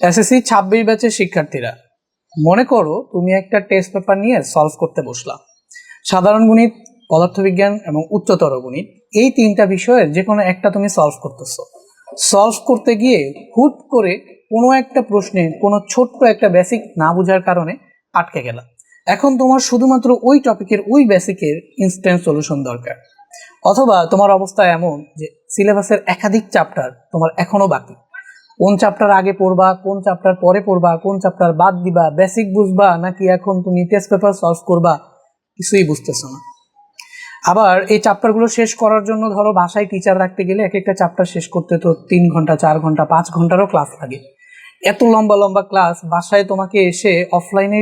SSC ছাব্বিশ ব্যাচের শিক্ষার্থীরা, মনে করো তুমি একটা টেস্ট পেপার নিয়ে সলভ করতে বসলা সাধারণ গণিত, পদার্থবিজ্ঞান এবং উচ্চতর গণিত, এই তিনটা বিষয়ের যে কোনো একটা তুমি সলভ করতেছো। সলভ করতে গিয়ে হুট করে কোনো একটা প্রশ্নে কোনো ছোট্ট একটা বেসিক না বোঝার কারণে আটকে গেলা এখন তোমার শুধুমাত্র ওই টপিকের ওই বেসিকের ইনস্ট্যান্ট সলিউশন দরকার। অথবা তোমার অবস্থা এমন যে সিলেবাসের একাধিক চ্যাপ্টার তোমার এখনও বাকি। কোন চ্যাপ্টার আগে পড়বা, কোন চ্যাপ্টার পরে পড়বা, কোন চ্যাপ্টার বাদ দিবা বেসিক বুঝবা, নাকি এখন তুমি টেস্ট পেপার সলভ করবা? কিছুই বুঝতেছো না। আবার এই চ্যাপ্টারগুলো শেষ করার জন্য ধরো বাসায় টিচার রাখতে গেলে এক একটা চ্যাপ্টার শেষ করতে তো তিন ঘণ্টা, চার ঘণ্টা, পাঁচ ঘন্টারও ক্লাস লাগে। এত লম্বা লম্বা ক্লাস বাসায় তোমাকে এসে অফলাইনে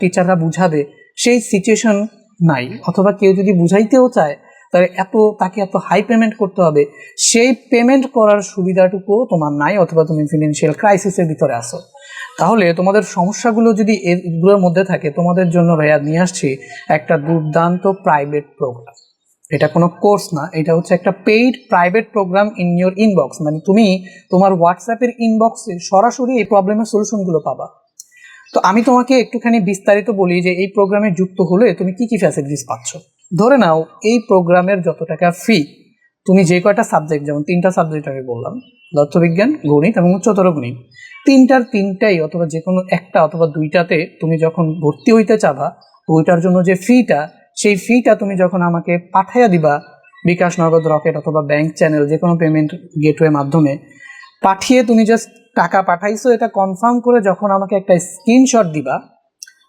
টিচাররা বুঝাবে, সেই সিচুয়েশন নাই। অথবা কেউ যদি বুঝাইতেও চায় তাহলে এত, তাকে এত হাই পেমেন্ট করতে হবে, সেই পেমেন্ট করার সুবিধাটুকুও তোমার নাই অথবা তুমি ফিনান্সিয়াল ক্রাইসিসের ভিতরে আসো তাহলে তোমাদের সমস্যাগুলো যদি এগুলোর মধ্যে থাকে, তোমাদের জন্য ভাইয়া নিয়ে আসছি একটা দুর্দান্ত প্রাইভেট প্রোগ্রাম এটা কোনো কোর্স না, এটা হচ্ছে একটা paid private program in your inbox মানে তুমি তোমার হোয়াটসঅ্যাপের ইনবক্সে সরাসরি এই প্রবলেমের সলিউশনগুলো পাবা। তো আমি তোমাকে একটুখানি বিস্তারিত বলি যে এই প্রোগ্রামে যুক্ত হলে তুমি কি কি ফ্যাসিলিটিস পাচ্ছ। ধরে নাও এই প্রোগ্রামের যত টাকা ফি তুমি যে কয়টা সাবজেক্ট যেমন তিনটা সাবজেক্ট আগে বললাম পদার্থবিজ্ঞান গণিত এবং উচ্চতর গণিত, তিনটার তিনটাই অথবা যে কোনো একটা অথবা দুইটাতে তুমি যখন ভর্তি হইতে চাবা ওইটার জন্য যে ফিটা সেই ফিটা তুমি যখন আমাকে পাঠাইয়া দিবা, বিকাশ নগদ, রকেট অথবা ব্যাংক চ্যানেল যে কোনো পেমেন্ট গেটওয়ে মাধ্যমে, পাঠিয়ে তুমি জাস্ট টাকা পাঠাইছো, এটা কনফার্ম করে যখন আমাকে একটা স্ক্রিনশট দিবা,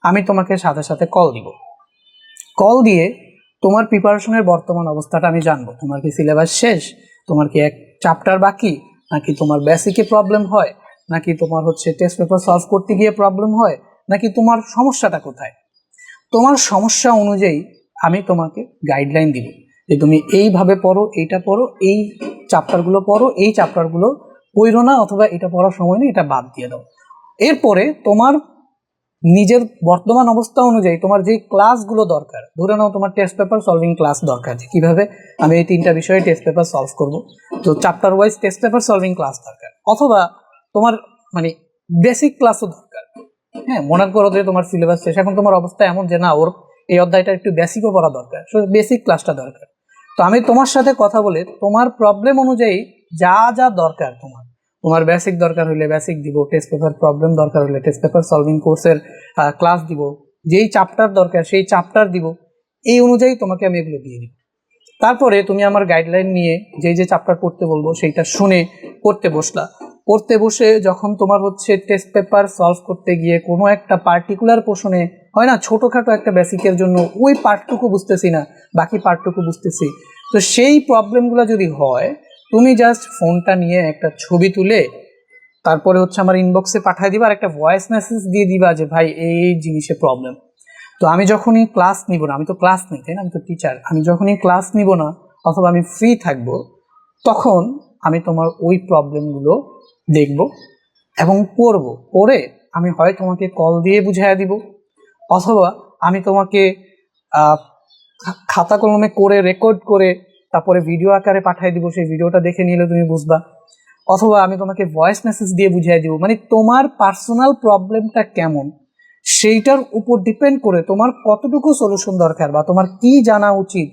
আমি তোমাকে সাথে সাথে কল দিব। কল দিয়ে তোমার প্রিপারেশনের বর্তমান অবস্থাটা আমি জানব। তোমার কি সিলেবাস শেষ? তোমার কি এক চ্যাপ্টার বাকি? নাকি তোমার বেসিকে প্রবলেম হয়? নাকি তোমার হচ্ছে টেস্ট পেপার সলভ করতে গিয়ে প্রবলেম হয়? নাকি তোমার সমস্যাটা কোথায়? তোমার সমস্যা অনুযায়ী আমি তোমাকে গাইডলাইন দিব যে তুমি এইভাবে পড়ো, এইটা পড়ো, এই চ্যাপ্টারগুলো পড়ো, এই চ্যাপ্টারগুলো পড়ো না অথবা এটা পড়ার সময় নেই, এটা বাদ দিয়ে দাও। এরপরে তোমার নিজের বর্তমান অবস্থা অনুযায়ী তোমার যে ক্লাসগুলো দরকার, ধরে নাও তোমার টেস্ট পেপার সলভিং ক্লাস দরকার যে, কীভাবে আমি এই তিনটা বিষয়ে টেস্ট পেপার সলভ করব? তো chapter wise test paper solving class দরকার। অথবা তোমার মানে বেসিক ক্লাসও দরকার। হ্যাঁ মনে করো যে তোমার সিলেবাস শেষ, এখন তোমার অবস্থা এমন যে না, ওর এই অধ্যায়টা একটু বেসিকও পড়া দরকার। বেসিক ক্লাসটা দরকার। তো আমি তোমার সাথে কথা বলে তোমার প্রবলেম অনুযায়ী যা যা দরকার তোমার তোমার বেসিক দরকার হলে বেসিক দিব টেস্ট পেপার প্রবলেম দরকার হলে টেস্ট পেপার সলভিং কোর্সের ক্লাস দিব, যেই চ্যাপ্টার দরকার সেই চ্যাপ্টার দিব, এই অনুযায়ী তোমাকে আমি এগুলো দিয়ে দিব। তারপরে তুমি আমার গাইডলাইন নিয়ে যে যে চ্যাপ্টার পড়তে বলব সেইটা শুনে পড়তে বসলা। পড়তে বসে যখন তোমার হচ্ছে টেস্ট পেপার সলভ করতে গিয়ে কোনো একটা পার্টিকুলার পোষণে হয় না, ছোটোখাটো একটা বেসিকের জন্য ওই পার্টটুকু বুঝতেছি না, বাকি পার্টটুকু বুঝতেছি। তো সেই প্রবলেমগুলো যদি হয় তুমি জাস্ট ফোনটা নিয়ে একটা ছবি তুলে তারপরে হচ্ছে আমার ইনবক্সে পাঠিয়ে দিবা আর একটা ভয়েস মেসেজ দিয়ে দিবা যে, ভাই, এই জিনিসে প্রবলেম তো আমি যখনই ক্লাস নিব না, আমি তো ক্লাস নিই, তাই না? আমি তো টিচার আমি যখনই ক্লাস নিব না অথবা আমি ফ্রি থাকব, তখন আমি তোমার ওই প্রবলেমগুলো দেখব এবং পড়ব। পড়ে আমি হয় তোমাকে কল দিয়ে বুঝাইয়া দিব অথবা আমি তোমাকে খাতা কলমে করে রেকর্ড করে তারপরে ভিডিও আকারে পাঠিয়ে দিব, সেই ভিডিওটা দেখে নিলে তুমি বুঝবা। অথবা আমি তোমাকে ভয়েস মেসেজ দিয়ে বুঝিয়ে দিব মানে তোমার পার্সোনাল প্রবলেমটা কেমন? সেইটার উপর ডিপেন্ড করে তোমার কতটুকু সলিউশন দরকার বা তোমার কি জানা উচিত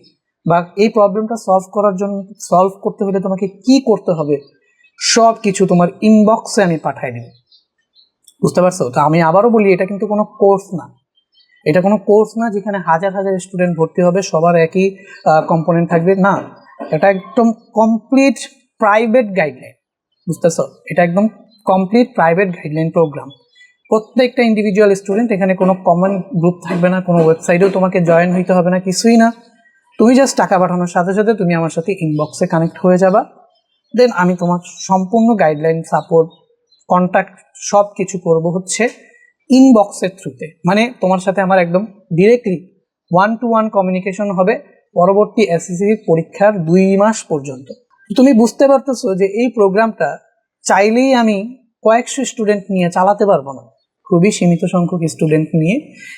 বা এই প্রবলেমটা সলভ করার জন্য সলভ করতে হলে তোমাকে কি করতে হবে সব কিছু তোমার ইনবক্সে আমি পাঠিয়ে দিব। বুঝতে পারছ? তো আমি আবারও বলি, এটা কিন্তু কোনো কোর্স না। এটা কোনো কোর্স না যেখানে হাজার হাজার স্টুডেন্ট ভর্তি হবে, সবার একই কম্পোনেন্ট থাকবে। না, এটা একদম কমপ্লিট প্রাইভেট গাইডলাইন বুঝতেছ? এটা একদম কমপ্লিট প্রাইভেট গাইডলাইন প্রোগ্রাম প্রত্যেকটা ইন্ডিভিজুয়াল স্টুডেন্ট এখানে কোনো কমন গ্রুপ থাকবে না, কোনো ওয়েবসাইটেও তোমাকে জয়েন হইতে হবে না, কিছুই না। তুমি জাস্ট টাকা পাঠানোর সাথে সাথে তুমি আমার সাথে ইনবক্সে কানেক্ট হয়ে যাবা। দেন আমি তোমার সম্পূর্ণ গাইডলাইন সাপোর্ট কন্ট্যাক্ট সব কিছু করব হচ্ছে। ইনবক্সের থ্রুতে মানে তোমার সাথে আমার একদম directly one to one communication হবে পরবর্তী এসএসসি পরীক্ষার দুই মাস পর্যন্ত। তুমি বুঝতে পারতেছো যে এই প্রোগ্রামটা চাইলেই আমি কয়েকশো স্টুডেন্ট নিয়ে চালাতে পারব না। খুবই সীমিত সংখ্যক স্টুডেন্ট নিয়ে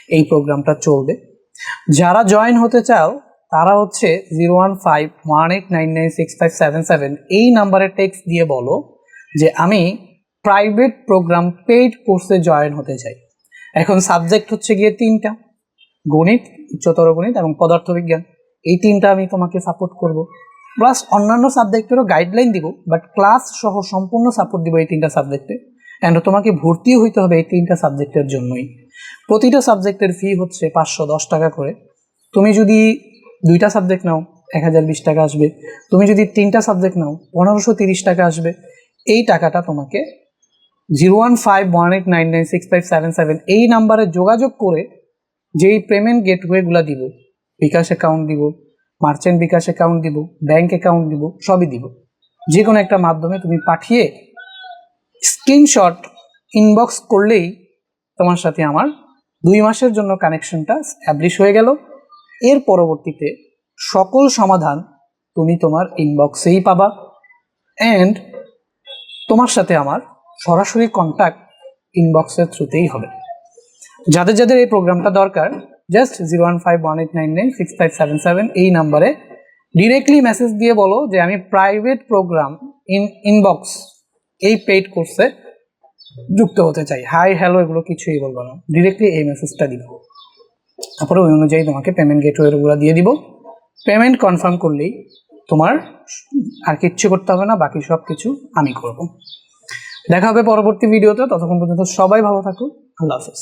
এই প্রোগ্রামটা চলবে। যারা জয়েন হতে চাও, তারা হচ্ছে zero one five one eight nine nine six five seven seven এই নাম্বারে টেক্সট দিয়ে বলো যে আমি প্রাইভেট প্রোগ্রাম পেইড কোর্সে জয়েন হতে চাই। এখন সাবজেক্ট হচ্ছে গিয়ে তিনটা। গণিত, উচ্চতর গণিত এবং পদার্থবিজ্ঞান। এই তিনটা আমি তোমাকে সাপোর্ট করব। প্লাস অন্যান্য সাবজেক্টেরও গাইডলাইন দিব বাট ক্লাস সহ সম্পূর্ণ সাপোর্ট দিব এই তিনটা সাবজেক্টে অ্যান্ড তোমাকে ভর্তিও হইতে হবে এই তিনটা সাবজেক্টের জন্যই। প্রতিটা সাবজেক্টের ফি হচ্ছে পাঁচশো দশ টাকা করে। তুমি যদি দুইটা সাবজেক্ট নাও, এক হাজার বিশ টাকা আসবে। তুমি যদি তিনটা সাবজেক্ট নাও, পনেরোশো তিরিশ টাকা আসবে। এই টাকাটা তোমাকে zero one five one eight nine nine six five seven seven. এই নাম্বারে যোগাযোগ করে যেই পেমেন্ট গেটওয়েগুলো দিব, বিকাশ অ্যাকাউন্ট দিব মার্চেন্ট বিকাশ অ্যাকাউন্ট দিব ব্যাংক অ্যাকাউন্ট দিব, সবই দিব। যে কোনো একটা মাধ্যমে তুমি পাঠিয়ে স্ক্রিনশট ইনবক্স করলেই তোমার সাথে আমার দুই মাসের জন্য কানেকশনটা স্ট্যাবলিশ হয়ে গেল। এর পরবর্তীতে সকল সমাধান তুমি তোমার ইনবক্সেই পাবা। অ্যান্ড তোমার সাথে আমার সরাসরি কন্ট্যাক্ট ইনবক্সের থ্রুতেই হবে। যাদের যাদের এই প্রোগ্রামটা দরকার just zero one five one eight nine nine six five seven seven এই নাম্বারে ডিরেক্টলি মেসেজ দিয়ে বলো যে, আমি প্রাইভেট প্রোগ্রাম ইন ইনবক্স এই পেইড কোর্সে যুক্ত হতে চাই। হাই হ্যালো এগুলো কিছুই বলব না। ডিরেক্টলি এই মেসেজটা দিব। তারপরে ওই অনুযায়ী তোমাকে পেমেন্ট গেটওয়েগুলো দিয়ে দিব। পেমেন্ট কনফার্ম করলেই তোমার আর কিচ্ছু করতে হবে না, বাকি সব কিছু আমি করব। দেখা হবে পরবর্তী ভিডিওতে ততক্ষণ পর্যন্ত সবাই ভালো থাকুন আল্লাহ হাফেজ।